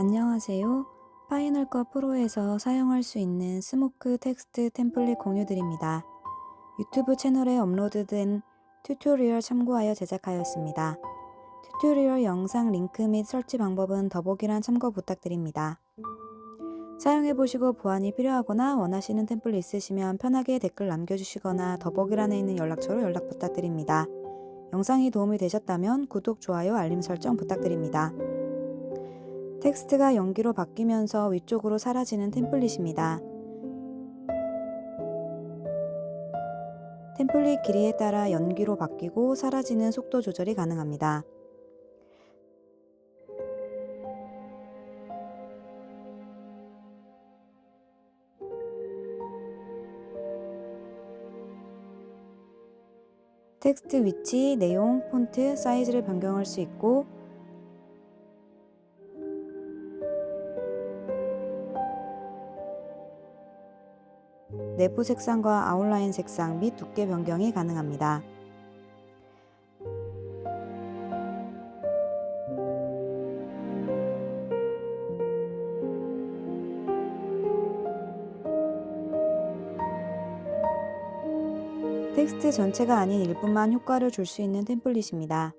안녕하세요. 파이널컷 프로에서 사용할 수 있는 스모크 텍스트 템플릿 공유드립니다. 유튜브 채널에 업로드된 튜토리얼 참고하여 제작하였습니다. 튜토리얼 영상 링크 및 설치 방법은 더보기란 참고 부탁드립니다. 사용해보시고 보완이 필요하거나 원하시는 템플릿 있으시면 편하게 댓글 남겨주시거나 더보기란에 있는 연락처로 연락 부탁드립니다. 영상이 도움이 되셨다면 구독, 좋아요, 알림 설정 부탁드립니다. 텍스트가 연기로 바뀌면서 위쪽으로 사라지는 템플릿입니다. 템플릿 길이에 따라 연기로 바뀌고 사라지는 속도 조절이 가능합니다. 텍스트 위치, 내용, 폰트, 사이즈를 변경할 수 있고 내부 색상과 아웃라인 색상 및 두께 변경이 가능합니다. 텍스트 전체가 아닌 일부만 효과를 줄 수 있는 템플릿입니다.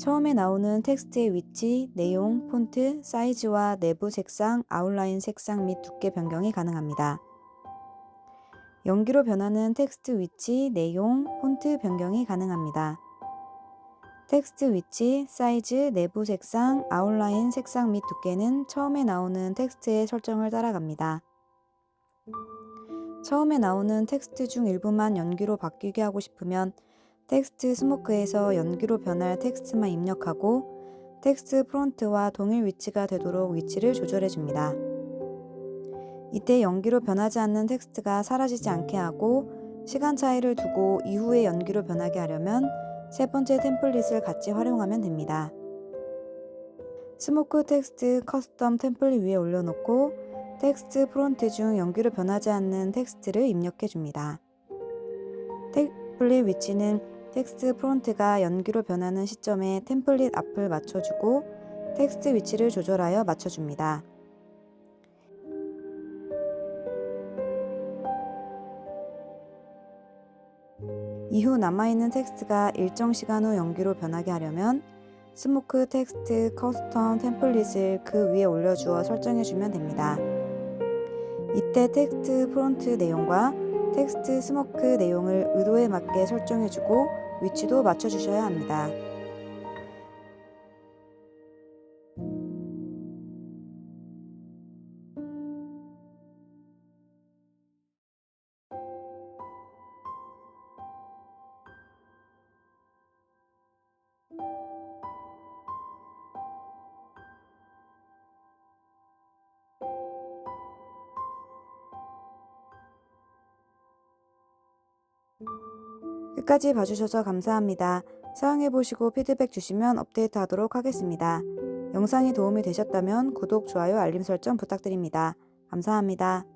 처음에 나오는 텍스트의 위치, 내용, 폰트, 사이즈와 내부 색상, 아웃라인 색상 및 두께 변경이 가능합니다. 연기로 변하는 텍스트 위치, 내용, 폰트 변경이 가능합니다. 텍스트 위치, 사이즈, 내부 색상, 아웃라인 색상 및 두께는 처음에 나오는 텍스트의 설정을 따라갑니다. 처음에 나오는 텍스트 중 일부만 연기로 바뀌게 하고 싶으면 텍스트 스모크에서 연기로 변할 텍스트만 입력하고 텍스트 프론트와 동일 위치가 되도록 위치를 조절해 줍니다. 이때 연기로 변하지 않는 텍스트가 사라지지 않게 하고 시간 차이를 두고 이후에 연기로 변하게 하려면 세 번째 템플릿을 같이 활용하면 됩니다. 스모크 텍스트 커스텀 템플릿 위에 올려놓고 텍스트 프론트 중 연기로 변하지 않는 텍스트를 입력해 줍니다. 템플릿 위치는 텍스트 프론트가 연기로 변하는 시점에 템플릿 앞을 맞춰주고 텍스트 위치를 조절하여 맞춰줍니다. 이후 남아있는 텍스트가 일정 시간 후 연기로 변하게 하려면 스모크 텍스트 커스텀 템플릿을 그 위에 올려주어 설정해주면 됩니다. 이때 텍스트 프론트 내용과 텍스트 스모크 내용을 의도에 맞게 설정해주고 위치도 맞춰주셔야 합니다. 끝까지 봐주셔서 감사합니다. 사용해보시고 피드백 주시면 업데이트 하도록 하겠습니다. 영상이 도움이 되셨다면 구독, 좋아요, 알림 설정 부탁드립니다. 감사합니다.